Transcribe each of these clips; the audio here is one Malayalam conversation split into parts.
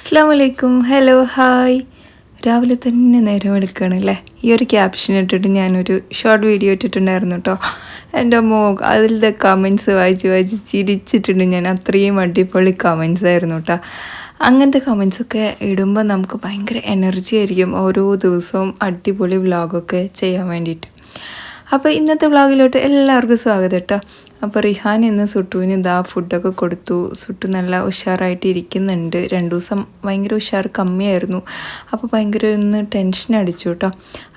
അസ്സാം വലൈക്കും ഹലോ ഹായ് രാവിലെ തന്നെ നേരം എടുക്കുകയാണ് അല്ലേ? ഈ ഒരു ക്യാപ്ഷൻ ഇട്ടിട്ട് ഞാനൊരു ഷോർട്ട് വീഡിയോ ഇട്ടിട്ടുണ്ടായിരുന്നു കേട്ടോ എന്റെ മോ അതിലത്തെ കമൻസ് വായിച്ച് വായിച്ച് ചിരിച്ചിട്ടുണ്ട്. ഞാൻ അത്രയും അടിപൊളി കമൻസ് ആയിരുന്നു കേട്ടോ അങ്ങനത്തെ കമൻസൊക്കെ ഇടുമ്പോൾ നമുക്ക് ഭയങ്കര എനർജി ആയിരിക്കും ഓരോ ദിവസവും അടിപൊളി വ്ളോഗൊക്കെ ചെയ്യാൻ വേണ്ടിയിട്ട്. അപ്പോൾ ഇന്നത്തെ വ്ളോഗിലോട്ട് എല്ലാവർക്കും സ്വാഗതം കേട്ടോ അപ്പോൾ റിഹാൻ ഇന്ന് സുട്ടുവിന് ഇതാ ഫുഡൊക്കെ കൊടുത്തു. സുട്ടു നല്ല ഉഷാറായിട്ട് ഇരിക്കുന്നുണ്ട്. രണ്ട് ദിവസം ഭയങ്കര ഉഷാർ കമ്മിയായിരുന്നു. അപ്പോൾ ഭയങ്കര ഒന്ന് ടെൻഷൻ അടിച്ചു കേട്ടോ.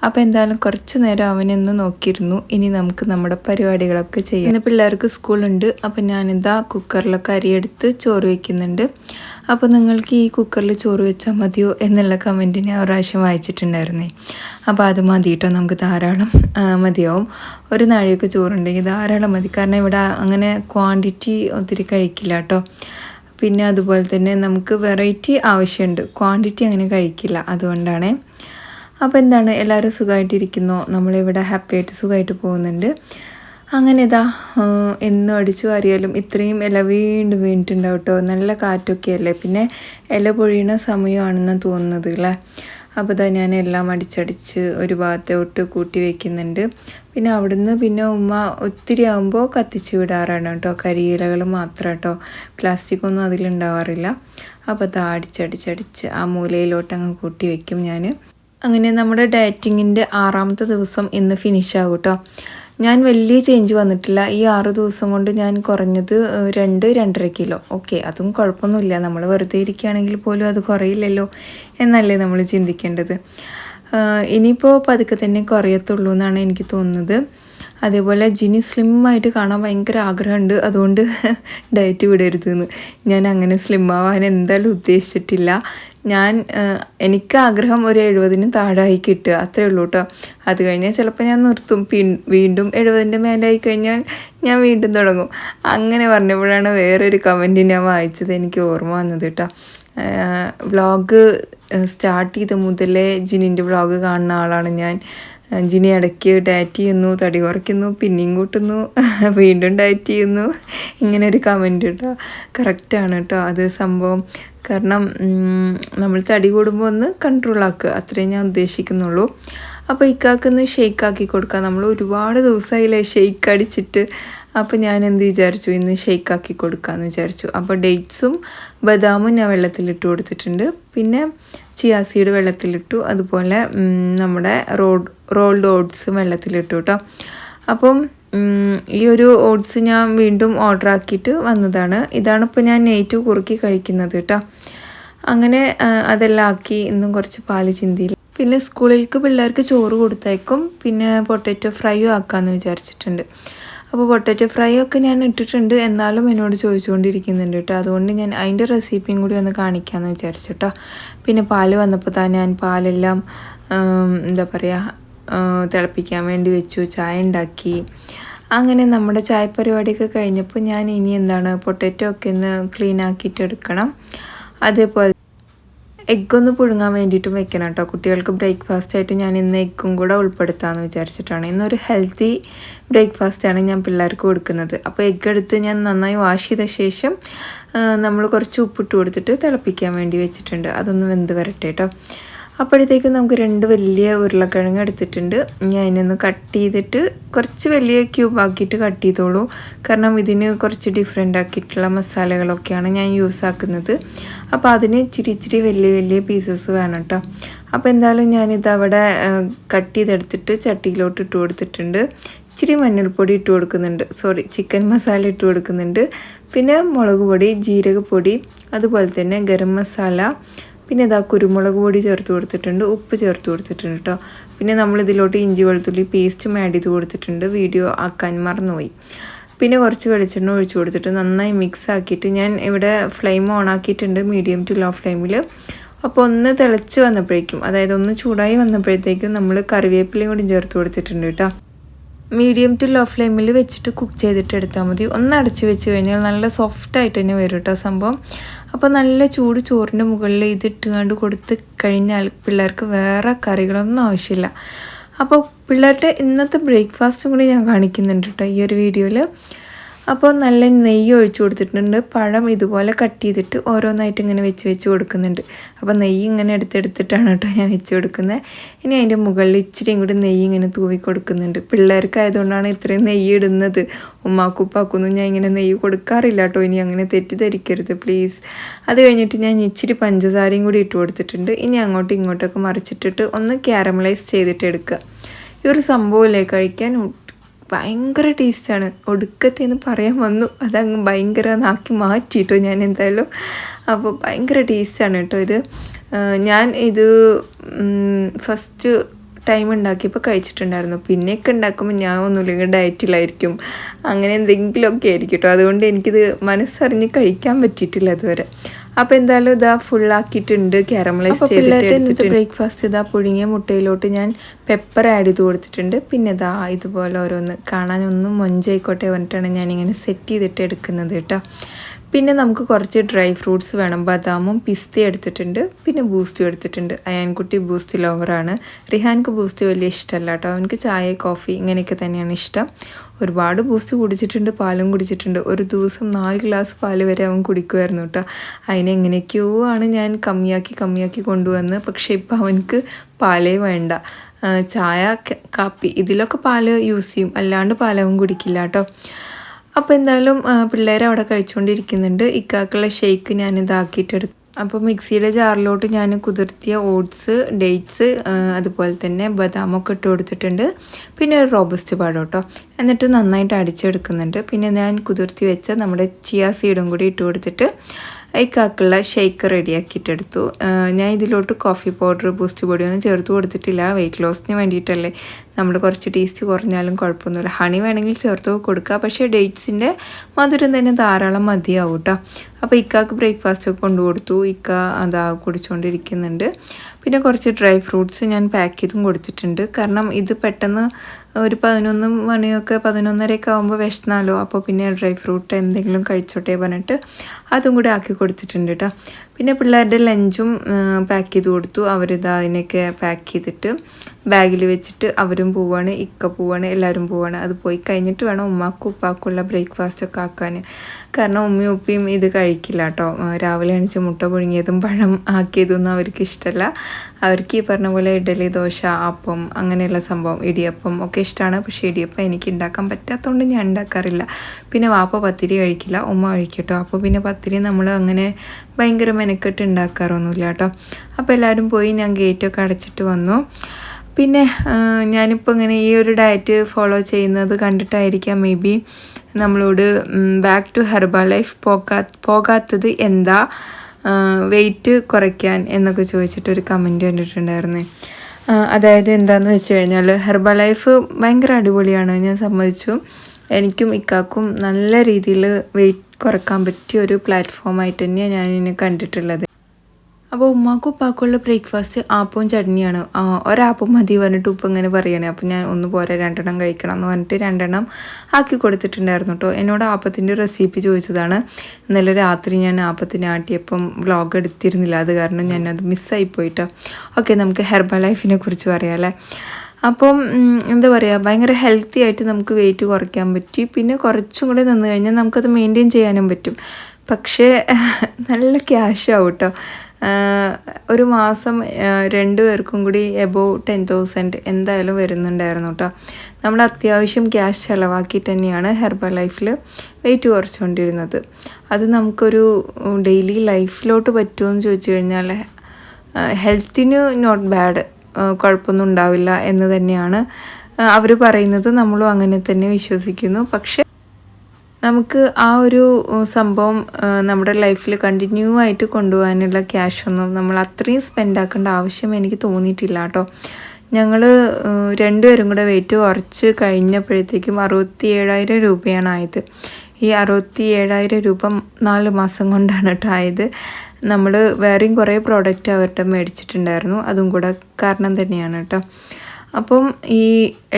അപ്പോൾ എന്തായാലും കുറച്ച് നേരം അവനൊന്ന് നോക്കിയിരുന്നു. ഇനി നമുക്ക് നമ്മുടെ പരിപാടികളൊക്കെ ചെയ്യാം. ഇന്ന് പിള്ളേർക്ക് സ്കൂളുണ്ട്. അപ്പോൾ ഞാനിതാ കുക്കറിലൊക്കെ അരിയെടുത്ത് ചോറ് വയ്ക്കുന്നുണ്ട് അപ്പോൾ നിങ്ങൾക്ക് ഈ കുക്കറിൽ ചോറ് വെച്ചാൽ മതിയോ എന്നുള്ള കമന്റ് ഞാൻ ഒരാവശ്യം വായിച്ചിട്ടുണ്ടായിരുന്നേ. അപ്പോൾ അത് മതി കേട്ടോ നമുക്ക് ധാരാളം മതിയാവും. ഒരു നാഴിയൊക്കെ ചോറുണ്ടെങ്കിൽ ധാരാളം മതി. കാരണം ഇവിടെ അങ്ങനെ ക്വാണ്ടിറ്റി ഒത്തിരി കഴിക്കില്ല കേട്ടോ പിന്നെ അതുപോലെ തന്നെ നമുക്ക് വെറൈറ്റി ആവശ്യമുണ്ട്. ക്വാണ്ടിറ്റി അങ്ങനെ കഴിക്കില്ല അതുകൊണ്ടാണ്. അപ്പോൾ എന്താണ്? എല്ലാവരും സുഖമായിട്ടിരിക്കുന്നോ? നമ്മളിവിടെ ഹാപ്പിയായിട്ട് സുഖമായിട്ട് പോകുന്നുണ്ട്. അങ്ങനെ ഇതാ എന്നും അടിച്ചു വാരിയാലും ഇത്രയും ഇല വീണ്ടും വീണിട്ടുണ്ടാവും കേട്ടോ നല്ല കാറ്റൊക്കെ അല്ലേ പിന്നെ ഇല പൊഴിയണ സമയമാണെന്ന് തോന്നുന്നത് അല്ലേ അപ്പോൾ ഇതാ ഞാൻ എല്ലാം അടിച്ചടിച്ച് ഒരു ഭാഗത്തോട്ട് കൂട്ടി വയ്ക്കുന്നുണ്ട് പിന്നെ അവിടുന്ന് പിന്നെ ഉമ്മ ഒത്തിരി ആകുമ്പോൾ കത്തിച്ച് വിടാറാണ് കേട്ടോ കരിയിലകൾ മാത്രം കേട്ടോ പ്ലാസ്റ്റിക് ഒന്നും അതിലുണ്ടാവാറില്ല. അപ്പോൾ അത് അടിച്ചടിച്ചടിച്ച് ആ മൂലയിലോട്ട് അങ്ങ് കൂട്ടി വയ്ക്കും ഞാൻ അങ്ങനെ നമ്മുടെ ഡയറ്റിങ്ങിന്റെ ആറാമത്തെ ദിവസം ഇന്ന് ഫിനിഷ് ആകും കേട്ടോ ഞാൻ വലിയ ചേഞ്ച് വന്നിട്ടില്ല. ഈ ആറ് ദിവസം കൊണ്ട് ഞാൻ കുറഞ്ഞത് രണ്ട് രണ്ടര കിലോ. ഓക്കെ അതും കുഴപ്പമൊന്നുമില്ല. നമ്മൾ വെറുതെ ഇരിക്കുകയാണെങ്കിൽ പോലും അത് കുറയില്ലല്ലോ എന്നല്ലേ നമ്മൾ ചിന്തിക്കേണ്ടത്. ഇനിയിപ്പോൾ പതുക്കെ തന്നെ കുറയത്തുള്ളൂ എന്നാണ് എനിക്ക് തോന്നുന്നത്. അതേപോലെ ജിനി സ്ലിം ആയിട്ട് കാണാൻ ഭയങ്കര ആഗ്രഹമുണ്ട്. അതുകൊണ്ട് ഡയറ്റ് വിടരുതെന്ന്. ഞാൻ അങ്ങനെ സ്ലിം ആവാൻ എന്തായാലും ഉദ്ദേശിച്ചിട്ടില്ല. ഞാൻ എനിക്ക് ആഗ്രഹം ഒരു എഴുപതിന് താഴായി കിട്ടുക. അത്രേ ഉള്ളൂ കേട്ടോ അത് കഴിഞ്ഞാൽ ചിലപ്പോൾ ഞാൻ നിർത്തും. പിൻ- വീണ്ടും എഴുപതിന്റെ മേലായി കഴിഞ്ഞാൽ ഞാൻ വീണ്ടും തുടങ്ങും. അങ്ങനെ പറഞ്ഞപ്പോഴാണ് വേറൊരു കമന്റ് ഞാൻ വായിച്ചത് എനിക്ക് ഓർമ്മ വന്നത് കേട്ടോ വ്ളോഗ് സ്റ്റാർട്ട് ചെയ്ത മുതലേ ജിനിന്റെ വ്ളോഗ് കാണുന്ന ആളാണ് ഞാൻ. ജിനി ഇടയ്ക്ക് ഡയറ്റ് ചെയ്യുന്നു തടി കുറയ്ക്കുന്നു പിന്നെയും കൂട്ടുന്നു വീണ്ടും ഡയറ്റ് ചെയ്യുന്നു ഇങ്ങനെ ഒരു കമന്റ് കേട്ടോ കറക്റ്റാണ് കേട്ടോ അത് സംഭവം. കാരണം നമ്മൾ തടി കൂടുമ്പോൾ ഒന്ന് കൺട്രോൾ ആക്കുക. അത്രയും ഞാൻ ഉദ്ദേശിക്കുന്നുള്ളൂ. അപ്പോൾ ഇക്കാക്കൊന്ന് ഷെയ്ക്ക് ആക്കി കൊടുക്കുക നമ്മൾ ഒരുപാട് ദിവസമായില്ലേ ഷെയ്ക്ക് അടിച്ചിട്ട്. അപ്പോൾ ഞാൻ എന്ത് വിചാരിച്ചു? ഇന്ന് ഷെയ്ക്ക് ആക്കി കൊടുക്കാമെന്ന് വിചാരിച്ചു. അപ്പോൾ ഡേറ്റ്സും ബദാമും ഞാൻ വെള്ളത്തിലിട്ട് കൊടുത്തിട്ടുണ്ട്. പിന്നെ ചിയാ സീഡ് വെള്ളത്തിലിട്ടു. അതുപോലെ നമ്മുടെ റോഡ് റോൾഡ് ഓട്സ് വെള്ളത്തിലിട്ടു കേട്ടോ അപ്പം ഈ ഒരു ഓട്സ് ഞാൻ വീണ്ടും ഓർഡർ ആക്കിയിട്ട് വന്നതാണ്. ഇതാണ് ഇപ്പോൾ ഞാൻ നെയ്റ്റ് കുറുക്കി കഴിക്കുന്നത് കേട്ടോ അങ്ങനെ അതെല്ലാം ആക്കി ഇന്നും കുറച്ച് പാൽ ചിന്തിയില്ല പിന്നെ സ്കൂളിലേക്ക് പിള്ളേർക്ക് ചോറ് കൊടുത്തേക്കും പിന്നെ പൊട്ടറ്റോ ഫ്രൈയും ആക്കാമെന്ന് വിചാരിച്ചിട്ടുണ്ട്. അപ്പോൾ പൊട്ടറ്റോ ഫ്രൈ ഒക്കെ ഞാൻ ഇട്ടിട്ടുണ്ട്. എന്നാലും എന്നോട് ചോദിച്ചുകൊണ്ടിരിക്കുന്നുണ്ട് കേട്ടോ. അതുകൊണ്ട് ഞാൻ അതിന്റെ റെസിപ്പിയും കൂടി ഒന്ന് കാണിക്കാമെന്ന് വിചാരിച്ചു കേട്ടോ. പിന്നെ പാൽ വന്നപ്പോൾ തന്നെ ഞാൻ പാലെല്ലാം എന്താ പറയുക തിളപ്പിക്കാൻ വേണ്ടി വെച്ചു. ചായ ഉണ്ടാക്കി. അങ്ങനെ നമ്മുടെ ചായ പരിപാടിയൊക്കെ കഴിഞ്ഞപ്പോൾ ഞാൻ ഇനി എന്താണ് പൊട്ടറ്റോ ഒക്കെ ഒന്ന് ക്ലീൻ ആക്കിയിട്ട് എടുക്കണം. അതേപോലെ എഗ്ഗ് ഒന്ന് പുഴുങ്ങാൻ വേണ്ടിയിട്ടും വെക്കണം കേട്ടോ. കുട്ടികൾക്ക് ബ്രേക്ക്ഫാസ്റ്റ് ആയിട്ട് ഞാൻ ഇന്ന് എഗ്ഗും കൂടെ ഉൾപ്പെടുത്താമെന്ന് വിചാരിച്ചിട്ടാണ്. ഇന്നൊരു ഹെൽത്തി ബ്രേക്ക്ഫാസ്റ്റാണ് ഞാൻ പിള്ളേർക്ക് കൊടുക്കുന്നത്. അപ്പോൾ എഗ്ഗ് എടുത്ത് ഞാൻ നന്നായി വാഷ് ചെയ്ത ശേഷം നമ്മൾ കുറച്ച് ഉപ്പിട്ട് കൊടുത്തിട്ട് തിളപ്പിക്കാൻ വേണ്ടി വെച്ചിട്ടുണ്ട്. അതൊന്ന് വെന്ത് വരട്ടെ കേട്ടോ. അപ്പോഴത്തേക്കും നമുക്ക് രണ്ട് വലിയ ഉരുളക്കിഴങ്ങ് എടുത്തിട്ടുണ്ട്. ഞാൻ അതിനൊന്ന് കട്ട് ചെയ്തിട്ട് കുറച്ച് വലിയ ക്യൂബ് ആക്കിയിട്ട് കട്ട് ചെയ്തോളൂ. കാരണം ഇതിന് കുറച്ച് ഡിഫറെന്റ് ആക്കിയിട്ടുള്ള മസാലകളൊക്കെയാണ് ഞാൻ യൂസ് ആക്കുന്നത്. അപ്പോൾ അതിന് ഇച്ചിരി ഇച്ചിരി വലിയ വലിയ പീസസ് വേണം കേട്ടോ അപ്പോൾ എന്തായാലും ഞാനിത് അവിടെ കട്ട് ചെയ്തെടുത്തിട്ട് ചട്ടിയിലോട്ട് ഇട്ട് കൊടുത്തിട്ടുണ്ട്. ഇച്ചിരി മഞ്ഞൾപ്പൊടി ഇട്ട് കൊടുക്കുന്നുണ്ട്. സോറി ചിക്കൻ മസാല ഇട്ട് കൊടുക്കുന്നുണ്ട്. പിന്നെ മുളക് പൊടി ജീരകപ്പൊടി അതുപോലെ തന്നെ ഗരം മസാല പിന്നെ ഇതാ കുരുമുളക് പൊടി ചേർത്ത് കൊടുത്തിട്ടുണ്ട് ഉപ്പ് ചേർത്ത് കൊടുത്തിട്ടുണ്ട് കേട്ടോ പിന്നെ നമ്മൾ ഇതിലോട്ട് ഇഞ്ചി വെളുത്തുള്ളി പേസ്റ്റും ആഡ് ചെയ്ത് കൊടുത്തിട്ടുണ്ട്. വീഡിയോ ആക്കാൻ മറന്നുപോയി. പിന്നെ കുറച്ച് വെളിച്ചെണ്ണ ഒഴിച്ചു കൊടുത്തിട്ട് നന്നായി മിക്സ് ആക്കിയിട്ട് ഞാൻ ഇവിടെ ഫ്ലെയിം ഓൺ ആക്കിയിട്ടുണ്ട് മീഡിയം ടു ലോ. ഫ്ലെയിമിൽ അപ്പോൾ ഒന്ന് തിളച്ച് വന്നപ്പോഴേക്കും അതായത് ഒന്ന് ചൂടായി വന്നപ്പോഴത്തേക്കും നമ്മൾ കറിവേപ്പിലയും കൂടി ചേർത്ത് കൊടുത്തിട്ടുണ്ട് കേട്ടോ മീഡിയം ടു ലോ ഫ്ലെയിമിൽ വെച്ചിട്ട് കുക്ക് ചെയ്തിട്ട് എടുത്താൽ മതി. ഒന്ന് അടച്ച് വെച്ച് കഴിഞ്ഞാൽ നല്ല സോഫ്റ്റ് ആയിട്ട് തന്നെ വരും കേട്ടോ സംഭവം. അപ്പോൾ നല്ല ചൂട് ചോറിന്റെ മുകളിൽ ഇത് ഇട്ടുകൊണ്ട് കൊടുത്ത് കഴിഞ്ഞാൽ പിള്ളേർക്ക് വേറെ കറികളൊന്നും ആവശ്യമില്ല. അപ്പോൾ പിള്ളേരുടെ ഇന്നത്തെ ബ്രേക്ക്ഫാസ്റ്റും കൂടി ഞാൻ കാണിക്കുന്നുണ്ട് കേട്ടോ ഈ ഒരു വീഡിയോയിൽ അപ്പോൾ നല്ല നെയ്യ് ഒഴിച്ചു കൊടുത്തിട്ടുണ്ട്. പഴം ഇതുപോലെ കട്ട് ചെയ്തിട്ട് ഓരോന്നായിട്ട് ഇങ്ങനെ വെച്ച് വെച്ച് കൊടുക്കുന്നുണ്ട്. അപ്പോൾ നെയ്യ് ഇങ്ങനെ എടുത്തെടുത്തിട്ടാണ് കേട്ടോ ഞാൻ വെച്ച് കൊടുക്കുന്നത്. ഇനി അതിന്റെ മുകളിൽ ഇച്ചിരിയും കൂടി നെയ്യ് ഇങ്ങനെ തൂവി കൊടുക്കുന്നുണ്ട്. പിള്ളേർക്ക് ആയതുകൊണ്ടാണ് ഇത്രയും നെയ്യ് ഇടുന്നത്. ഉമ്മാക്കുപ്പാക്കൊന്നും ഞാൻ ഇങ്ങനെ നെയ്യ് കൊടുക്കാറില്ല കേട്ടോ. ഇനി അങ്ങനെ തെറ്റിദ്ധരിക്കരുത് പ്ലീസ്. അത് കഴിഞ്ഞിട്ട് ഞാൻ ഇച്ചിരി പഞ്ചസാരയും കൂടി ഇട്ട് കൊടുത്തിട്ടുണ്ട്. ഇനി അങ്ങോട്ടും ഇങ്ങോട്ടൊക്കെ മറിച്ചിട്ടിട്ട് ഒന്ന് ക്യാരമലൈസ് ചെയ്തിട്ട് എടുക്കുക. ഈ ഒരു സംഭവമല്ലേ കഴിക്കാൻ ഭയങ്കര ടേസ്റ്റാണ് ഒടുക്കത്തേന്ന് പറയാൻ വന്നു. അതങ്ങ് ഭയങ്കര നാക്കി മാറ്റിയിട്ടോ ഞാൻ എന്തായാലും. അപ്പോൾ ഭയങ്കര ടേസ്റ്റാണ് കേട്ടോ ഇത്. ഞാൻ ഇത് ഫസ്റ്റ് ടൈം ഉണ്ടാക്കിയപ്പോൾ കഴിച്ചിട്ടുണ്ടായിരുന്നു. പിന്നെയൊക്കെ ഉണ്ടാക്കുമ്പോൾ ഞാൻ ഒന്നുമില്ലെങ്കിൽ ഡയറ്റിലായിരിക്കും അങ്ങനെ എന്തെങ്കിലുമൊക്കെ ആയിരിക്കും കേട്ടോ. അതുകൊണ്ട് എനിക്കിത് മനസ്സറിഞ്ഞ് കഴിക്കാൻ പറ്റിയിട്ടില്ല അതുവരെ അപ്പോൾ എന്തായാലും ഇതാ ആക്കിയിട്ടുണ്ട് കാരമലൈസ് ചെയ്തിട്ട് ബ്രേക്ക്ഫാസ്റ്റ് ഇതാ പുഴുങ്ങിയ മുട്ടയിലോട്ട് ഞാൻ പെപ്പർ ആഡ് ചെയ്ത് കൊടുത്തിട്ടുണ്ട്. പിന്നെ ഇതാ ഇതുപോലെ ഓരോന്ന് കാണാനൊന്നും മൊഞ്ചായിക്കോട്ടെ പറഞ്ഞിട്ടാണ് ഞാനിങ്ങനെ സെറ്റ് ചെയ്തിട്ട് എടുക്കുന്നത് കേട്ടോ. പിന്നെ നമുക്ക് കുറച്ച് ഡ്രൈ ഫ്രൂട്ട്സ് വേണം. ബദാമും പിസ്ത എടുത്തിട്ടുണ്ട്. പിന്നെ ബൂസ്റ്റും എടുത്തിട്ടുണ്ട്. അയാൻകുട്ടി ബൂസ്റ്റ് ലവറാണ്. റിഹാൻക്ക് ബൂസ്റ്റ് വലിയ ഇഷ്ടമല്ല കേട്ടോ. അവനക്ക് ചായ കോഫി ഇങ്ങനെയൊക്കെ തന്നെയാണ് ഇഷ്ടം. ഒരുപാട് ബൂസ്റ്റ് കുടിച്ചിട്ടുണ്ട് പാലും കുടിച്ചിട്ടുണ്ട്. ഒരു ദിവസം നാല് ഗ്ലാസ് പാൽ വരെ അവൻ കുടിക്കുമായിരുന്നു കേട്ടോ. അതിനെങ്ങനെയൊക്കെയോ ആണ് ഞാൻ കമ്മിയാക്കി കമ്മിയാക്കി കൊണ്ടുവന്ന്. പക്ഷേ ഇപ്പോൾ അവനക്ക് പാലേ വേണ്ട. ചായ കാപ്പി ഇതിലൊക്കെ പാൽ യൂസ് ചെയ്യും. അല്ലാണ്ട് പാലവും കുടിക്കില്ല കേട്ടോ. അപ്പോൾ എന്തായാലും പിള്ളേർ അവിടെ കഴിച്ചുകൊണ്ടിരിക്കുന്നുണ്ട് ഇക്കാക്കുള്ള ഷേക്ക് ഞാൻ ഇതാക്കിയിട്ടെടുക്കും അപ്പോൾ മിക്സിയുടെ ജാറിലോട്ട് ഞാൻ കുതിർത്തിയ ഓട്സ് ഡേറ്റ്സ് അതുപോലെ തന്നെ ബദാമൊക്കെ ഇട്ട് കൊടുത്തിട്ടുണ്ട്. പിന്നെ ഒരു റോബസ്റ്റ് പാടം കേട്ടോ. എന്നിട്ട് നന്നായിട്ട് അടിച്ചെടുക്കുന്നുണ്ട്. പിന്നെ ഞാൻ കുതിർത്തി വെച്ച നമ്മുടെ ചിയ സീഡും കൂടി ഇട്ട് കൊടുത്തിട്ട് ഈ കാക്കുള്ള ഷേക്ക് റെഡിയാക്കിയിട്ടെടുത്തു ഞാൻ ഇതിലോട്ട് കോഫി പൗഡർ ബൂസ്റ്റ് പൊടിയൊന്നും ചേർത്ത് കൊടുത്തിട്ടില്ല. വെയിറ്റ് ലോസിന് വേണ്ടിയിട്ടല്ലേ. നമ്മൾ കുറച്ച് ടേസ്റ്റ് കുറഞ്ഞാലും കുഴപ്പമൊന്നുമില്ല. ഹണി വേണമെങ്കിൽ ചേർത്ത് കൊടുക്കുക പക്ഷേ ഡേറ്റ്സിന്റെ മധുരം തന്നെ ധാരാളം മതിയാവും കേട്ടോ അപ്പോൾ ഇക്കാക്ക് ബ്രേക്ക്ഫാസ്റ്റ് ഒക്കെ കൊണ്ടുകൊടുത്തു ഇക്ക അതാ കുടിച്ചുകൊണ്ടിരിക്കുന്നുണ്ട് പിന്നെ കുറച്ച് ഡ്രൈ ഫ്രൂട്ട്സ് ഞാൻ പാക്ക് ചെയ്തും കൊടുത്തിട്ടുണ്ട്. കാരണം ഇത് പെട്ടെന്ന് ഒരു പതിനൊന്ന് മണിയൊക്കെ പതിനൊന്നരയൊക്കെ ആകുമ്പോൾ വിശന്നാലോ? അപ്പോൾ പിന്നെ ഡ്രൈ ഫ്രൂട്ട് എന്തെങ്കിലും കഴിച്ചോട്ടെ പറഞ്ഞിട്ട് അതും കൂടി ആക്കി കൊടുത്തിട്ടുണ്ട് കേട്ടോ പിന്നെ പിള്ളേരുടെ ലഞ്ചും പാക്ക് ചെയ്ത് കൊടുത്തു. അവരിത് അതിനൊക്കെ പാക്ക് ചെയ്തിട്ട് ബാഗിൽ വെച്ചിട്ട് അവരും പോവാണ് ഇക്ക പോവാണ് എല്ലാവരും പോവാണ്. അത് പോയി കഴിഞ്ഞിട്ട് വേണം ഉമ്മാക്കും ഉപ്പാക്കുള്ള ബ്രേക്ക്ഫാസ്റ്റ് ഒക്കെ ആക്കാൻ കാരണം ഉമ്മയും ഉപ്പയും ഇത് കഴിക്കില്ല കേട്ടോ. രാവിലെ എണിച്ച് മുട്ട പുഴുങ്ങിയതും പഴം ആക്കിയതൊന്നും അവർക്ക് ഇഷ്ടമല്ല അവർക്ക് ഈ പറഞ്ഞ പോലെ ഇഡലി ദോശ അപ്പം അങ്ങനെയുള്ള സംഭവം ഇടിയപ്പം ഒക്കെ ഇഷ്ടമാണ് പക്ഷേ ഇടിയപ്പം എനിക്ക് ഉണ്ടാക്കാൻ പറ്റാത്തതുകൊണ്ട് ഞാൻ ഉണ്ടാക്കാറില്ല പിന്നെ വാപ്പ പത്തിരി കഴിക്കില്ല ഉമ്മ കഴിക്കട്ടോ അപ്പോൾ പിന്നെ പത്തിരി നമ്മൾ അങ്ങനെ ഭയങ്കര മെനക്കെട്ട് ഉണ്ടാക്കാറൊന്നുമില്ല കേട്ടോ. അപ്പോൾ എല്ലാവരും പോയി ഞാൻ ഗേറ്റൊക്കെ അടച്ചിട്ട് വന്നു. പിന്നെ ഞാനിപ്പോൾ ഇങ്ങനെ ഈ ഒരു ഡയറ്റ് ഫോളോ ചെയ്യുന്നത് കണ്ടിട്ടായിരിക്കാം. മേ ബി നമ്മളോട് ബാക്ക് ടു ഹെർബ ലൈഫ് പോകാ പോകാത്തത് എന്താ? വെയിറ്റ് കുറയ്ക്കാൻ എന്നൊക്കെ ചോദിച്ചിട്ടൊരു കമന്റ് കണ്ടിട്ടുണ്ടായിരുന്നു. അതായത് എന്താണെന്ന് വെച്ച് കഴിഞ്ഞാൽ ഹെർബ ലൈഫ് ഭയങ്കര അടിപൊളിയാണ് ഞാൻ സമ്മതിച്ചു. എനിക്കും ഇക്കാക്കും നല്ല രീതിയിൽ വെയിറ്റ് കുറയ്ക്കാൻ പറ്റിയ ഒരു പ്ലാറ്റ്ഫോമായിട്ട് തന്നെയാണ് ഞാൻ ഇതിനെ കണ്ടിട്ടുള്ളത്. അപ്പോൾ ഉമ്മാക്കും ഉപ്പാക്കുള്ള ബ്രേക്ക്ഫാസ്റ്റ് ആപ്പവും ചട്നിയാണ്. ഒരാപ്പം മതി പറഞ്ഞിട്ട് ഉപ്പ് ഇങ്ങനെ പറയണേ. അപ്പോൾ ഞാൻ ഒന്ന് പോരാ രണ്ടെണ്ണം കഴിക്കണം എന്ന് പറഞ്ഞിട്ട് രണ്ടെണ്ണം ആക്കി കൊടുത്തിട്ടുണ്ടായിരുന്നു കേട്ടോ എന്നോട് ആപ്പത്തിന്റെ റെസിപ്പി ചോദിച്ചതാണ്. ഇന്നലെ രാത്രി ഞാൻ ആപ്പത്തിന് ആട്ടിയപ്പം വ്ളോഗ് എടുത്തിരുന്നില്ല. അത് കാരണം ഞാനത് മിസ്സായി പോയിട്ടോ. ഓക്കെ നമുക്ക് ഹെർബൽ ലൈഫിനെ കുറിച്ച് പറയാം അല്ലേ? അപ്പം എന്താ പറയുക ഭയങ്കര ഹെൽത്തി ആയിട്ട് നമുക്ക് വെയിറ്റ് കുറയ്ക്കാൻ പറ്റി. പിന്നെ കുറച്ചും കൂടി നിന്ന് കഴിഞ്ഞാൽ നമുക്കത് മെയിന്റെയിൻ ചെയ്യാനും പറ്റും. പക്ഷേ നല്ല ക്യാഷ് ആവും കേട്ടോ ഒരു മാസം രണ്ട് പേർക്കും കൂടി എബോ ടെൻ തൗസൻഡ് എന്തായാലും വരുന്നുണ്ടായിരുന്നു കേട്ടോ നമ്മൾ അത്യാവശ്യം ക്യാഷ് ചിലവാക്കിയിട്ട് തന്നെയാണ് ഹെർബൽ ലൈഫിൽ വെയിറ്റ് കുറച്ചുകൊണ്ടിരുന്നത് അത് നമുക്കൊരു ഡെയിലി ലൈഫിലോട്ട് പറ്റുമോ എന്ന് ചോദിച്ചു കഴിഞ്ഞാൽ ഹെൽത്തിന് നോട്ട് ബാഡ് കുഴപ്പമൊന്നും ഉണ്ടാവില്ല എന്ന് തന്നെയാണ് അവർ പറയുന്നത്. നമ്മളും അങ്ങനെ തന്നെ വിശ്വസിക്കുന്നു. പക്ഷെ നമുക്ക് ആ ഒരു സംഭവം നമ്മുടെ ലൈഫിൽ കണ്ടിന്യൂ ആയിട്ട് കൊണ്ടുപോകാനുള്ള ക്യാഷൊന്നും നമ്മൾ അത്രയും സ്പെൻഡ് ആക്കേണ്ട ആവശ്യം എനിക്ക് തോന്നിയിട്ടില്ല കേട്ടോ. ഞങ്ങൾ രണ്ടുപേരും കൂടെ വെയിറ്റ് കുറച്ച് കഴിഞ്ഞപ്പോഴത്തേക്കും അറുപത്തി ഏഴായിരം രൂപയാണ് ആയത്. ഈ അറുപത്തി ഏഴായിരം രൂപ നാല് മാസം കൊണ്ടാണ് കേട്ടോ ആയത്. നമ്മൾ വേറെയും കുറേ പ്രോഡക്റ്റ് അവരുടെ മേടിച്ചിട്ടുണ്ടായിരുന്നു. അതും കൂടെ കാരണം തന്നെയാണ് കേട്ടോ. അപ്പം ഈ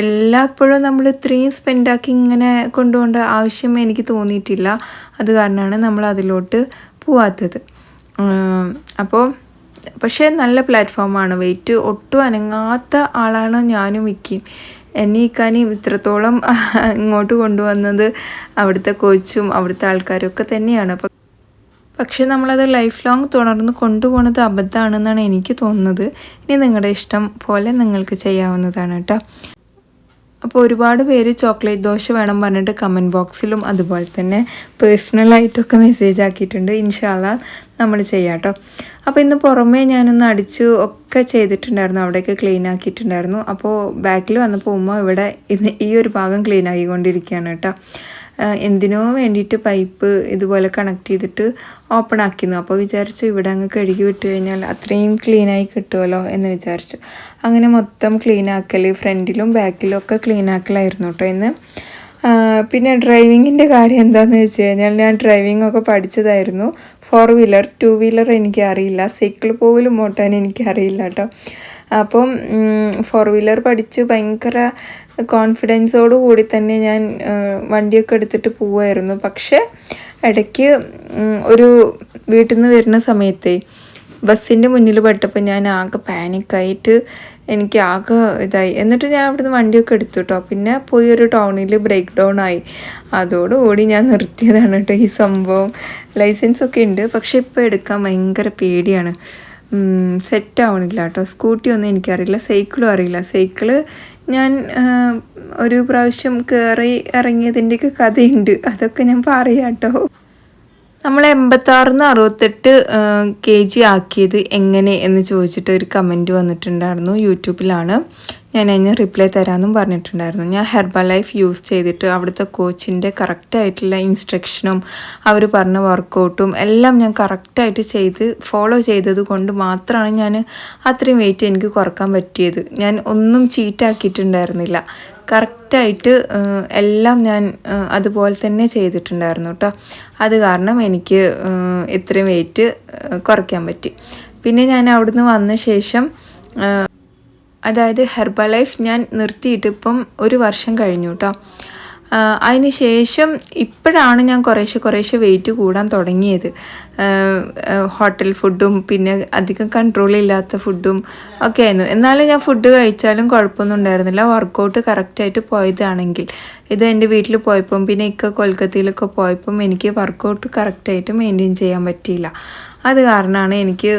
എല്ലാപ്പോഴും നമ്മൾ ഇത്രയും സ്പെൻഡാക്കി ഇങ്ങനെ കൊണ്ടുപോകേണ്ട ആവശ്യം എനിക്ക് തോന്നിയിട്ടില്ല. അത് കാരണമാണ് നമ്മൾ അതിലോട്ട് പോവാത്തത്. അപ്പോൾ പക്ഷേ നല്ല പ്ലാറ്റ്ഫോമാണ് വെയിറ്റ് ഒട്ടും അനങ്ങാത്ത ആളാണ് ഞാനും വിക്കിയും എന്നെ ഇക്കാനും ഇത്രത്തോളം ഇങ്ങോട്ട് കൊണ്ടുവന്നത് അവിടുത്തെ കോച്ചും അവിടുത്തെ ആൾക്കാരും ഒക്കെ തന്നെയാണ്. അപ്പം പക്ഷേ നമ്മളത് ലൈഫ് ലോങ് തുടർന്ന് കൊണ്ടുപോകുന്നത് അബദ്ധമാണെന്നാണ് എനിക്ക് തോന്നുന്നത്. ഇനി നിങ്ങളുടെ ഇഷ്ടം പോലെ നിങ്ങൾക്ക് ചെയ്യാവുന്നതാണ് കേട്ടോ. അപ്പോൾ ഒരുപാട് പേര് ചോക്ലേറ്റ് ദോശ വേണം പറഞ്ഞിട്ട് കമന്റ് ബോക്സിലും അതുപോലെ തന്നെ പേഴ്സണലായിട്ടൊക്കെ മെസ്സേജ് ആക്കിയിട്ടുണ്ട്. ഇൻഷാല്ല നമ്മൾ ചെയ്യാം കേട്ടോ. അപ്പോൾ ഇന്ന് പുറമേ ഞാനൊന്ന് അടിച്ചു ഒക്കെ ചെയ്തിട്ടുണ്ടായിരുന്നു. അവിടെയൊക്കെ ക്ലീൻ ആക്കിയിട്ടുണ്ടായിരുന്നു. അപ്പോൾ ബാക്കിൽ വന്നപ്പോൾ ഉമ്മ ഇവിടെ ഈ ഒരു ഭാഗം ക്ലീൻ ആക്കിക്കൊണ്ടിരിക്കുകയാണ് കേട്ടോ. എന്തിനോ വേണ്ടിയിട്ട് പൈപ്പ് ഇതുപോലെ കണക്ട് ചെയ്തിട്ട് ഓപ്പൺ ആക്കിയിരുന്നു അപ്പോൾ വിചാരിച്ചു ഇവിടെ അങ്ങ് കഴുകി വിട്ട് കഴിഞ്ഞാൽ അത്രയും ക്ലീനായി കിട്ടുമല്ലോ എന്ന് വിചാരിച്ചു. അങ്ങനെ മൊത്തം ക്ലീൻ ആക്കൽ ഫ്രണ്ടിലും ബാക്കിലും ഒക്കെ ക്ലീൻ ആക്കലായിരുന്നു കേട്ടോ ഇന്ന്. പിന്നെ ഡ്രൈവിങ്ങിന്റെ കാര്യം എന്താണെന്ന് വെച്ച് കഴിഞ്ഞാൽ ഞാൻ ഡ്രൈവിംഗ് ഒക്കെ പഠിച്ചതായിരുന്നു. ഫോർ വീലർ ടു വീലർ എനിക്ക് അറിയില്ല സൈക്കിൾ പോലും ഓട്ടാൻ എനിക്കറിയില്ല കേട്ടോ അപ്പം ഫോർ വീലർ പഠിച്ച് ഭയങ്കര കോൺഫിഡൻസോടു കൂടി തന്നെ ഞാൻ വണ്ടിയൊക്കെ എടുത്തിട്ട് പോവായിരുന്നു. പക്ഷേ ഇടയ്ക്ക് ഒരു വീട്ടിൽ നിന്ന് വരുന്ന സമയത്തെ ബസ്സിന്റെ മുന്നിൽ പെട്ടപ്പോൾ ഞാൻ ആകെ പാനിക്കായിട്ട് എനിക്ക് ആകെ ഇതായി. എന്നിട്ട് ഞാൻ അവിടുന്ന് വണ്ടിയൊക്കെ എടുത്തു കേട്ടോ പിന്നെ പോയി ഒരു ടൗണിൽ ബ്രേക്ക് ഡൗൺ ആയി. അതോടുകൂടി ഞാൻ നിർത്തിയതാണ് കേട്ടോ ഈ സംഭവം. ലൈസൻസ് ഒക്കെ ഉണ്ട്. പക്ഷേ ഇപ്പോൾ എടുക്കാൻ ഭയങ്കര പേടിയാണ്. സെറ്റ് ആവണില്ല കേട്ടോ സ്കൂട്ടി ഒന്നും എനിക്കറിയില്ല. സൈക്കിളും അറിയില്ല. സൈക്കിൾ ഞാൻ ഒരു പ്രാവശ്യം കയറി ഇറങ്ങിയതിന്റെയൊക്കെ കഥയുണ്ട്. അതൊക്കെ ഞാൻ പറയാം കേട്ടോ നമ്മൾ എൺപത്താറിന്ന് അറുപത്തെട്ട് കെ ജി ആക്കിയത് എങ്ങനെ എന്ന് ചോദിച്ചിട്ട് ഒരു കമന്റ് വന്നിട്ടുണ്ടായിരുന്നു യൂട്യൂബിലാണ്. ഞാൻ അതിന് റിപ്ലൈ തരാമെന്നും പറഞ്ഞിട്ടുണ്ടായിരുന്നു. ഞാൻ ഹെർബൽ ലൈഫ് യൂസ് ചെയ്തിട്ട് അവിടുത്തെ കോച്ചിന്റെ കറക്റ്റായിട്ടുള്ള ഇൻസ്ട്രക്ഷനും അവർ പറഞ്ഞ വർക്കൗട്ടും എല്ലാം ഞാൻ കറക്റ്റായിട്ട് ചെയ്ത് ഫോളോ ചെയ്തത് കൊണ്ട് മാത്രമാണ് ഞാൻ അത്രയും വെയിറ്റ് എനിക്ക് കുറയ്ക്കാൻ പറ്റിയത്. ഞാൻ ഒന്നും ചീറ്റാക്കിയിട്ടുണ്ടായിരുന്നില്ല കറക്റ്റായിട്ട് എല്ലാം ഞാൻ അതുപോലെ തന്നെ ചെയ്തിട്ടുണ്ടായിരുന്നു കേട്ടോ അത് കാരണം എനിക്ക് ഇത്രയും വെയിറ്റ് കുറയ്ക്കാൻ പറ്റി. പിന്നെ ഞാൻ അവിടുന്ന് വന്ന ശേഷം അതായത് ഹെർബൽ ലൈഫ് ഞാൻ നിർത്തിയിട്ട് ഇപ്പം ഒരു വർഷം കഴിഞ്ഞു കേട്ടോ അതിന് ശേഷം ഇപ്പോഴാണ് ഞാൻ കുറേശ്ശെ കുറേശ്ശെ വെയിറ്റ് കൂടാൻ തുടങ്ങിയത്. ഹോട്ടൽ ഫുഡും പിന്നെ അധികം കൺട്രോൾ ഇല്ലാത്ത ഫുഡും ഒക്കെ ആയിരുന്നു. എന്നാലും ഞാൻ ഫുഡ് കഴിച്ചാലും കുഴപ്പമൊന്നും ഉണ്ടായിരുന്നില്ല. വർക്കൗട്ട് കറക്റ്റായിട്ട് പോയതാണെങ്കിൽ ഇത് എന്റെ വീട്ടിൽ പോയപ്പം പിന്നെ ഇക്ക കൊൽക്കത്തയിലൊക്കെ പോയപ്പം എനിക്ക് വർക്കൗട്ട് കറക്റ്റായിട്ട് മെയിന്റെയിൻ ചെയ്യാൻ പറ്റിയില്ല. അത് കാരണമാണ് എനിക്ക്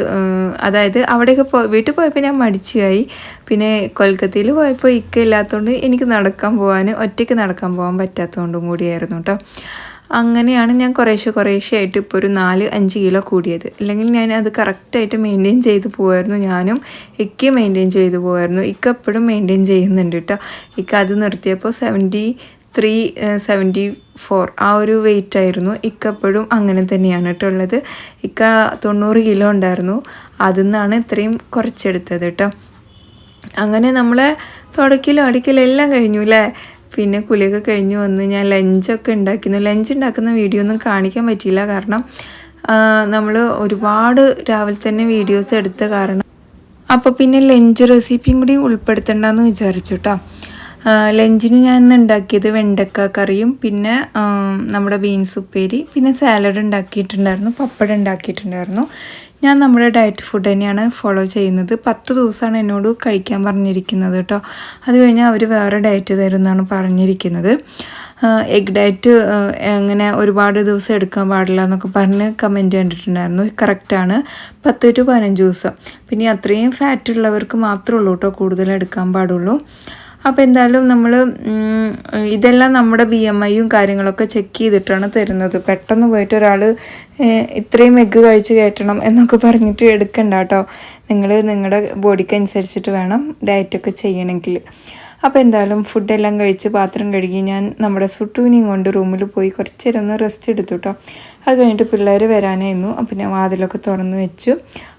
അതായത് അവിടെയൊക്കെ പോ വീട്ടിൽ പോയപ്പോൾ ഞാൻ മടിച്ചുപോയി. പിന്നെ കൊൽക്കത്തയിൽ പോയപ്പോൾ ഇക്ക ഇല്ലാത്തതുകൊണ്ട് എനിക്ക് നടക്കാൻ പോകാൻ ഒറ്റയ്ക്ക് നടക്കാൻ പോകാൻ പറ്റാത്തതുകൊണ്ടും കൂടിയായിരുന്നു കേട്ടോ. അങ്ങനെയാണ് ഞാൻ കുറേശ്ശെ കുറേശ്ശെ ആയിട്ട് ഇപ്പോൾ ഒരു നാല് അഞ്ച് കിലോ കൂടിയത്. അല്ലെങ്കിൽ ഞാൻ അത് കറക്റ്റായിട്ട് മെയിന്റെയിൻ ചെയ്ത് പോകുമായിരുന്നു ഞാനും ഇക്ക മെയിന്റെയിൻ ചെയ്ത് പോകുമായിരുന്നു ഇക്ക എപ്പോഴും മെയിന്റെയിൻ ചെയ്യുന്നുണ്ട് കേട്ടോ. ഇക്ക അത് നിർത്തിയപ്പോൾ സെവന്റി ത്രീ സെവന്റി ഫോർ ആ ഒരു വെയിറ്റ് ആയിരുന്നു. ഇക്കപ്പോഴും അങ്ങനെ തന്നെയാണ് കേട്ടോ ഉള്ളത്. ഇക്ക തൊണ്ണൂറ് കിലോ ഉണ്ടായിരുന്നു. അതിൽ നിന്നാണ് ഇത്രയും കുറച്ചെടുത്തത് കേട്ടോ അങ്ങനെ നമ്മളെ തുടക്കിലും അടിക്കലും എല്ലാം കഴിഞ്ഞു അല്ലേ പിന്നെ കുലിയൊക്കെ കഴിഞ്ഞു വന്ന് ഞാൻ ലഞ്ചൊക്കെ ഉണ്ടാക്കുന്നു. ലഞ്ച് ഉണ്ടാക്കുന്ന വീഡിയോ ഒന്നും കാണിക്കാൻ പറ്റിയില്ല. കാരണം നമ്മൾ ഒരുപാട് രാവിലെ തന്നെ വീഡിയോസ് എടുത്ത കാരണം. അപ്പോൾ പിന്നെ ലഞ്ച് റെസിപ്പിയും കൂടി ഉൾപ്പെടുത്തണ്ടെന്ന് വിചാരിച്ചു കേട്ടോ ലഞ്ചിന് ഞാൻ ഇന്ന് ഉണ്ടാക്കിയത് വെണ്ടക്ക കറിയും പിന്നെ നമ്മുടെ ബീൻസ് ഉപ്പേരി പിന്നെ സാലഡ് ഉണ്ടാക്കിയിട്ടുണ്ടായിരുന്നു പപ്പടം ഉണ്ടാക്കിയിട്ടുണ്ടായിരുന്നു. ഞാൻ നമ്മുടെ ഡയറ്റ് ഫുഡ് തന്നെയാണ് ഫോളോ ചെയ്യുന്നത്. പത്ത് ദിവസമാണ് എന്നോട് കഴിക്കാൻ പറഞ്ഞിരിക്കുന്നത് കേട്ടോ. അത് കഴിഞ്ഞാൽ അവർ വേറെ ഡയറ്റ് തരുമെന്നാണ് പറഞ്ഞിരിക്കുന്നത്. എഗ് ഡയറ്റ് അങ്ങനെ ഒരുപാട് ദിവസം എടുക്കാൻ പാടില്ല എന്നൊക്കെ പറഞ്ഞ് കമന്റ് കണ്ടിട്ടുണ്ടായിരുന്നു. കറക്റ്റാണ് പത്ത് ടു പതിനഞ്ച് ദിവസം. പിന്നെ അത്രയും ഫാറ്റ് ഉള്ളവർക്ക് മാത്രമേ ഉള്ളൂ കേട്ടോ കൂടുതൽ എടുക്കാൻ പാടുള്ളൂ. അപ്പോൾ എന്തായാലും നമ്മൾ ഇതെല്ലാം നമ്മുടെ ബി എം ഐയും കാര്യങ്ങളൊക്കെ ചെക്ക് ചെയ്തിട്ടാണ് തരുന്നത്. പെട്ടെന്ന് പോയിട്ട് ഒരാൾ ഇത്രയും എഗ്ഗ് കഴിച്ച് കയറ്റണം എന്നൊക്കെ പറഞ്ഞിട്ട് എടുക്കണ്ട കേട്ടോ. നിങ്ങൾ നിങ്ങളുടെ ബോഡിക്ക് അനുസരിച്ചിട്ട് വേണം ഡയറ്റൊക്കെ ചെയ്യണമെങ്കിൽ അപ്പോൾ എന്തായാലും ഫുഡെല്ലാം കഴിച്ച് പാത്രം കഴുകി ഞാൻ നമ്മുടെ സുട്ടൂനിയും കൊണ്ട് റൂമിൽ പോയി കുറച്ച് നേരം ഒന്ന് റെസ്റ്റ് എടുത്തു കേട്ടോ അത് കഴിഞ്ഞിട്ട് പിള്ളേർ വരാനായിരുന്നു. അപ്പോൾ ഞാൻ വാതിലൊക്കെ തുറന്ന് വെച്ചു.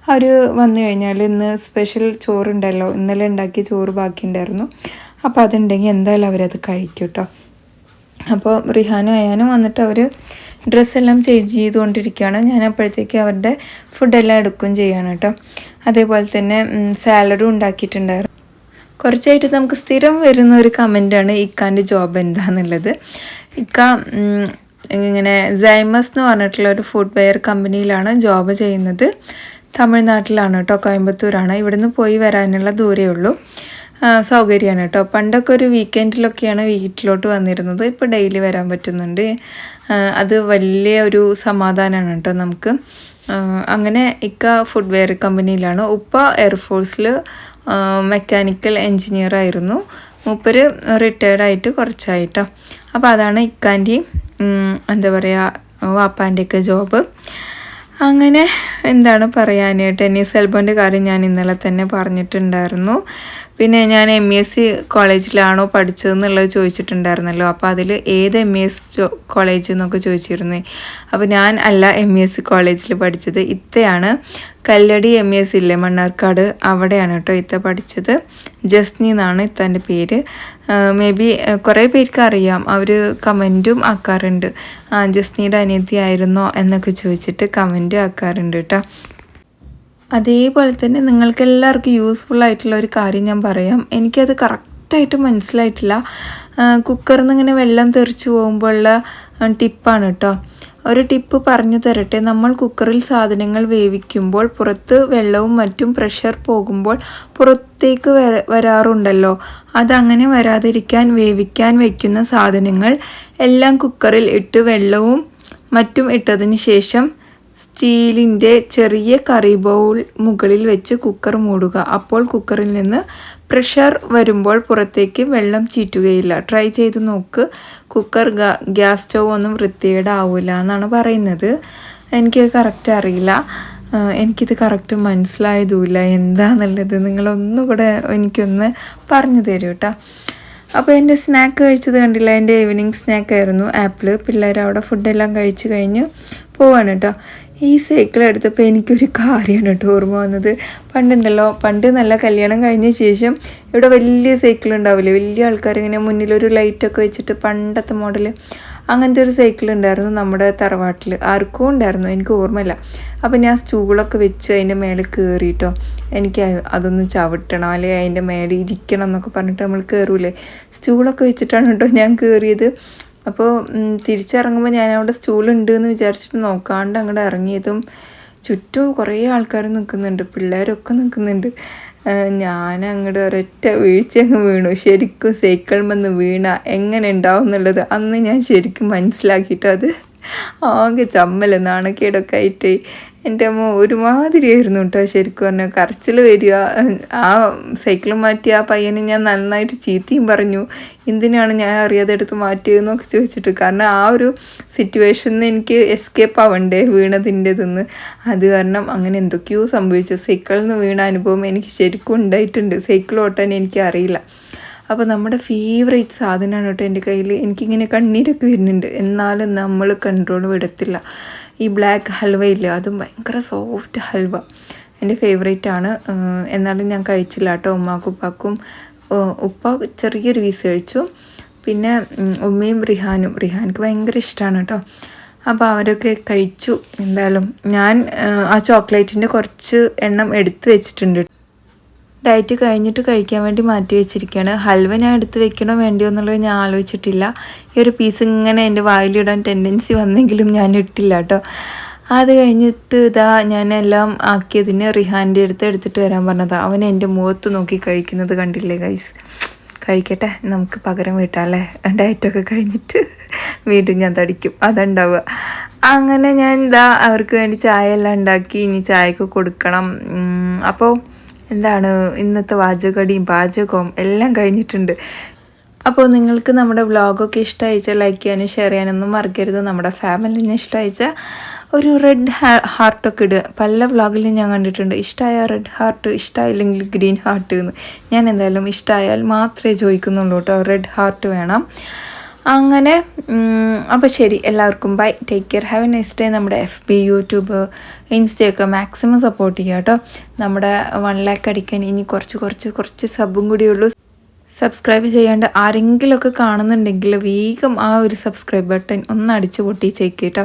അവർ വന്നു കഴിഞ്ഞാൽ ഇന്ന് സ്പെഷ്യൽ ചോറുണ്ടല്ലോ. ഇന്നലെ ഉണ്ടാക്കിയ ചോറ് ബാക്കിയുണ്ടായിരുന്നു. അപ്പോൾ അതുണ്ടെങ്കിൽ എന്തായാലും അവരത് കഴിക്കും കേട്ടോ അപ്പോൾ റിഹാനും അയാനും വന്നിട്ട് അവർ ഡ്രസ്സെല്ലാം ചേഞ്ച് ചെയ്തുകൊണ്ടിരിക്കുകയാണ്. ഞാൻ അപ്പോഴത്തേക്ക് അവരുടെ ഫുഡെല്ലാം എടുക്കുകയും ചെയ്യാണ് കേട്ടോ. അതേപോലെ തന്നെ സാലഡും ഉണ്ടാക്കിയിട്ടുണ്ടായിരുന്നു. കുറച്ചായിട്ട് നമുക്ക് സ്ഥിരം വരുന്ന ഒരു കമന്റാണ് ഇക്കാന്റെ ജോബ് എന്താണെന്നുള്ളത് ഇക്ക ഇങ്ങനെ സൈമസ് എന്ന് പറഞ്ഞിട്ടുള്ള ഒരു ഫുഡ് വെയർ കമ്പനിയിലാണ് ജോബ് ചെയ്യുന്നത്. തമിഴ്നാട്ടിലാണ് കേട്ടോ കോയമ്പത്തൂരാണ്. ഇവിടുന്ന് പോയി വരാനുള്ള ദൂരേ ഉള്ളൂ. സൗകര്യമാണ് കേട്ടോ. പണ്ടൊക്കെ ഒരു വീക്കെൻഡിലൊക്കെയാണ് വീട്ടിലോട്ട് വന്നിരുന്നത്. ഇപ്പോൾ ഡെയിലി വരാൻ പറ്റുന്നുണ്ട്. അത് വലിയ ഒരു സമാധാനമാണ് കേട്ടോ നമുക്ക്. അങ്ങനെ ഇക്ക ഫുഡ്വെയർ കമ്പനിയിലാണ് ഉപ്പ എയർഫോഴ്സിൽ മെക്കാനിക്കൽ എൻജിനീയർ ആയിരുന്നു. മൂപ്പര് റിട്ടയർഡ് ആയിട്ട് കുറച്ചായിട്ടോ. അപ്പോൾ അതാണ് ഇക്കാന്റെയും എന്താ പറയുക വാപ്പാന്റെയൊക്കെ ജോബ് അങ്ങനെ എന്താണ് പറയാൻ ടെന്നീസ് എൽബോന്റെ കാര്യം ഞാൻ ഇന്നലെ തന്നെ പറഞ്ഞിട്ടുണ്ടായിരുന്നു. പിന്നെ ഞാൻ എം എസ് സി കോളേജിലാണോ പഠിച്ചതെന്നുള്ളത് ചോദിച്ചിട്ടുണ്ടായിരുന്നല്ലോ. അപ്പോൾ അതിൽ ഏത് എം എസ് കോളേജ് എന്നൊക്കെ ചോദിച്ചിരുന്നു. അപ്പോൾ ഞാൻ അല്ല എം എസ് സി കോളേജിൽ പഠിച്ചത്. ഇത്തയാണ്. കല്ലടി എം എസ് ഇല്ലേ? മണ്ണാർക്കാട്. അവിടെയാണ് കേട്ടോ ഇത്ത പഠിച്ചത്. ജസ്നി എന്നാണ് ഇത്തന്റെ പേര്. മേ ബി കുറേ പേർക്ക് അറിയാം. അവർ കമന്റും ആക്കാറുണ്ട്. ആ ജസ്നിയുടെ അനിയത്തി ആയിരുന്നോ എന്നൊക്കെ ചോദിച്ചിട്ട് കമന്റും ആക്കാറുണ്ട് കേട്ടോ. അതേപോലെ തന്നെ നിങ്ങൾക്ക് എല്ലാവർക്കും യൂസ്ഫുൾ ആയിട്ടുള്ള ഒരു കാര്യം ഞാൻ പറയാം. എനിക്കത് കറക്റ്റായിട്ട് മനസ്സിലായിട്ടില്ല. കുക്കറിൽ നിന്ന് ഇങ്ങനെ വെള്ളം തെറിച്ച് പോകുമ്പോഴുള്ള ടിപ്പാണ് കേട്ടോ ഒരു ടിപ്പ് പറഞ്ഞു തരട്ടെ. നമ്മൾ കുക്കറിൽ സാധനങ്ങൾ വേവിക്കുമ്പോൾ പുറത്ത് വെള്ളവും മറ്റും പ്രഷർ പോകുമ്പോൾ പുറത്തേക്ക് വര- വരാറുണ്ടല്ലോ. അതങ്ങനെ വരാതിരിക്കാൻ വേവിക്കാൻ വയ്ക്കുന്ന സാധനങ്ങൾ എല്ലാം കുക്കറിൽ ഇട്ട് വെള്ളവും മറ്റും ഇട്ടതിന് ശേഷം സ്റ്റീലിന്റെ ചെറിയ കറി ബൗൾ മുകളിൽ വെച്ച് കുക്കർ മൂടുക. അപ്പോൾ കുക്കറിൽ നിന്ന് പ്രഷർ വരുമ്പോൾ പുറത്തേക്ക് വെള്ളം ചീറ്റുകയില്ല. ട്രൈ ചെയ്ത് നോക്ക്. കുക്കർ ഗ്യാസ് സ്റ്റവ് ഒന്നും വൃത്തികേടാവില്ല എന്നാണ് പറയുന്നത്. എനിക്ക് കറക്റ്റ് അറിയില്ല. എനിക്കിത് കറക്റ്റ് മനസ്സിലായതുമില്ല. എന്താണെന്നുള്ളത് നിങ്ങളൊന്നുകൂടെ എനിക്കൊന്ന് പറഞ്ഞു തരൂ കേട്ടോ അപ്പോൾ എന്റെ സ്നാക്ക് കഴിച്ചത് കണ്ടില്ല? എന്റെ ഈവനിങ് സ്നാക്ക് ആയിരുന്നു ആപ്പിൾ പിള്ളേർ അവിടെ ഫുഡെല്ലാം കഴിച്ച് കഴിഞ്ഞ് പോവാണ് കേട്ടോ ഈ സൈക്കിൾ എടുത്തപ്പോൾ എനിക്കൊരു കാര്യമാണ് കേട്ടോ ഓർമ്മ വന്നത്. പണ്ടുണ്ടല്ലോ പണ്ട് നല്ല കല്യാണം കഴിഞ്ഞ ശേഷം ഇവിടെ വലിയ സൈക്കിൾ ഉണ്ടാവില്ലേ? വലിയ ആൾക്കാർ ഇങ്ങനെ മുന്നിലൊരു ലൈറ്റൊക്കെ വെച്ചിട്ട് പണ്ടത്തെ മോഡൽ അങ്ങനത്തെ ഒരു സൈക്കിൾ ഉണ്ടായിരുന്നു നമ്മുടെ തറവാട്ടിൽ ആർക്കും ഉണ്ടായിരുന്നു എനിക്ക് ഓർമ്മയില്ല. അപ്പോൾ ഞാൻ സ്റ്റൂളൊക്കെ വെച്ച് അതിന്റെ മേലെ കയറിയിട്ടോ എനിക്ക് അത് അതൊന്ന് ചവിട്ടണം അല്ലെങ്കിൽ അതിന്റെ മേലെ ഇരിക്കണം എന്നൊക്കെ പറഞ്ഞിട്ട് നമ്മൾ കയറൂലേ സ്റ്റൂളൊക്കെ വെച്ചിട്ടാണ് കേട്ടോ ഞാൻ കയറിയത് അപ്പോൾ തിരിച്ചിറങ്ങുമ്പോൾ ഞാൻ അവിടെ സ്റ്റൂളുണ്ട് എന്ന് വിചാരിച്ചിട്ട് നോക്കാണ്ട് അങ്ങോട്ട് ഇറങ്ങിയതും ചുറ്റും കുറേ ആൾക്കാർ നിൽക്കുന്നുണ്ട് പിള്ളേരൊക്കെ നിൽക്കുന്നുണ്ട്. ഞാൻ അങ്ങോട്ട് ഒരൊറ്റ വീഴ്ച അങ്ങ് വീണു. ശരിക്കും സൈക്കിൾ വന്ന് വീണ എങ്ങനെ ഉണ്ടാവും എന്നുള്ളത് അന്ന് ഞാൻ ശരിക്കും മനസ്സിലാക്കിയിട്ട് അത് ആകെ ചമ്മൽ നാണക്കേടൊക്കെ ആയിട്ട്. എന്റെ അമ്മ ഒരുമാതിരിയായിരുന്നു കേട്ടോ ശരിക്കും പറഞ്ഞാൽ കരച്ചിൽ വരിക ആ സൈക്കിൾ മാറ്റി ആ പയ്യനെ ഞാൻ നന്നായിട്ട് ചീത്തയും പറഞ്ഞു. എന്തിനാണ് ഞാൻ അറിയാതെ എടുത്ത് മാറ്റിയതെന്നൊക്കെ ചോദിച്ചിട്ട്. കാരണം ആ ഒരു സിറ്റുവേഷനിൽ എനിക്ക് എസ്കേപ്പ് ആവണ്ടേ വീണതിന്റെതെന്ന്. അത് കാരണം അങ്ങനെ എന്തൊക്കെയോ സംഭവിച്ചു. സൈക്കിളിൽ നിന്ന് വീണ അനുഭവം എനിക്ക് ശരിക്കും ഉണ്ടായിട്ടുണ്ട്. സൈക്കിൾ ഓട്ടാൻ എനിക്ക് അറിയില്ല. അപ്പോൾ നമ്മുടെ ഫേവറേറ്റ് സാധനമാണ് കേട്ടോ എന്റെ കയ്യിൽ എനിക്കിങ്ങനെ കണ്ണീരൊക്കെ വരുന്നുണ്ട്. എന്നാലും നമ്മൾ കൺട്രോൾ വിടത്തില്ല. ഈ ബ്ലാക്ക് ഹൽവ ഇല്ലേ? അതും ഭയങ്കര സോഫ്റ്റ് ഹൽവ. എന്റെ ഫേവറേറ്റ് ആണ്. എന്നാലും ഞാൻ കഴിച്ചില്ല കേട്ടോ ഉമ്മാക്കും ഉപ്പാക്കും. ഉപ്പ ചെറിയൊരു പീസ് കഴിച്ചു. പിന്നെ ഉമ്മയും റിഹാനും. റിഹാൻക്ക് ഭയങ്കര ഇഷ്ടമാണ് കേട്ടോ. അപ്പോൾ അവരൊക്കെ കഴിച്ചു. എന്തായാലും ഞാൻ ആ ചോക്ലേറ്റിന്റെ കുറച്ച് എണ്ണം എടുത്തു വെച്ചിട്ടുണ്ട്. ഡയറ്റ് കഴിഞ്ഞിട്ട് കഴിക്കാൻ വേണ്ടി മാറ്റി വെച്ചിരിക്കുകയാണ് ഹൽവ ഞാൻ എടുത്ത് വെക്കണോ വേണ്ടിയോ എന്നുള്ളത് ഞാൻ ആലോചിച്ചിട്ടില്ല. ഈ ഒരു പീസ് ഇങ്ങനെ എന്റെ വായിലിടാൻ ടെൻഡൻസി വന്നെങ്കിലും ഞാൻ ഇട്ടില്ല കേട്ടോ. അത് കഴിഞ്ഞിട്ട് ഇതാ ഞാൻ എല്ലാം ആക്കിയതിന് റിഹാന്റെ അടുത്ത് എടുത്തിട്ട് വരാൻ പറഞ്ഞതാ. അവൻ എന്റെ മുഖത്ത് നോക്കി കഴിക്കുന്നത് കണ്ടില്ലേ ഗൈസ് കഴിക്കട്ടെ നമുക്ക് പകരം വീട്ടാല്ലേ ഡയറ്റൊക്കെ കഴിഞ്ഞിട്ട് വീണ്ടും ഞാൻ തടിക്കും. അതുണ്ടാവുക. അങ്ങനെ ഞാൻ എന്താ അവർക്ക് വേണ്ടി ചായ എല്ലാം ഉണ്ടാക്കി ഇനി ചായക്ക് കൊടുക്കണം. അപ്പോൾ എന്താണ് ഇന്നത്തെ വാചകടിയും പാചകവും എല്ലാം കഴിഞ്ഞിട്ടുണ്ട്. അപ്പോൾ നിങ്ങൾക്ക് നമ്മുടെ വ്ളോഗൊക്കെ ഇഷ്ടമായിച്ചാൽ ലൈക്ക് ചെയ്യാനും ഷെയർ ചെയ്യാനൊന്നും മറക്കരുത്. നമ്മുടെ ഫാമിലിനെ ഇഷ്ടമായിച്ചാൽ ഒരു റെഡ് ഹാർട്ടൊക്കെ ഇടുക. പല വ്ളോഗിലും ഞാൻ കണ്ടിട്ടുണ്ട്. ഇഷ്ടമായ റെഡ് ഹാർട്ട് ഇഷ്ടമായില്ലെങ്കിൽ ഗ്രീൻ ഹാർട്ട് എന്ന്. ഞാൻ എന്തായാലും ഇഷ്ടമായാൽ മാത്രമേ ചോദിക്കുന്നുള്ളൂ കേട്ടോ. റെഡ് ഹാർട്ട് വേണം. അങ്ങനെ അപ്പോൾ ശരി. എല്ലാവർക്കും bye. Take care have a nice day നമ്മുടെ എഫ് ബി യൂട്യൂബ് ഇൻസ്റ്റയൊക്കെ മാക്സിമം സപ്പോർട്ട് ചെയ്യുക കേട്ടോ. നമ്മുടെ വൺ ലാക്ക് അടിക്കാൻ ഇനി കുറച്ച് കുറച്ച് കുറച്ച് സബും കൂടിയുള്ളൂ സബ്സ്ക്രൈബ് ചെയ്യാണ്ട് ആരെങ്കിലുമൊക്കെ കാണുന്നുണ്ടെങ്കിൽ വേഗം ആ ഒരു സബ്സ്ക്രൈബ് ബട്ടൺ ഒന്ന് അടിച്ച് പൊട്ടിച്ചേക്ക് കേട്ടോ.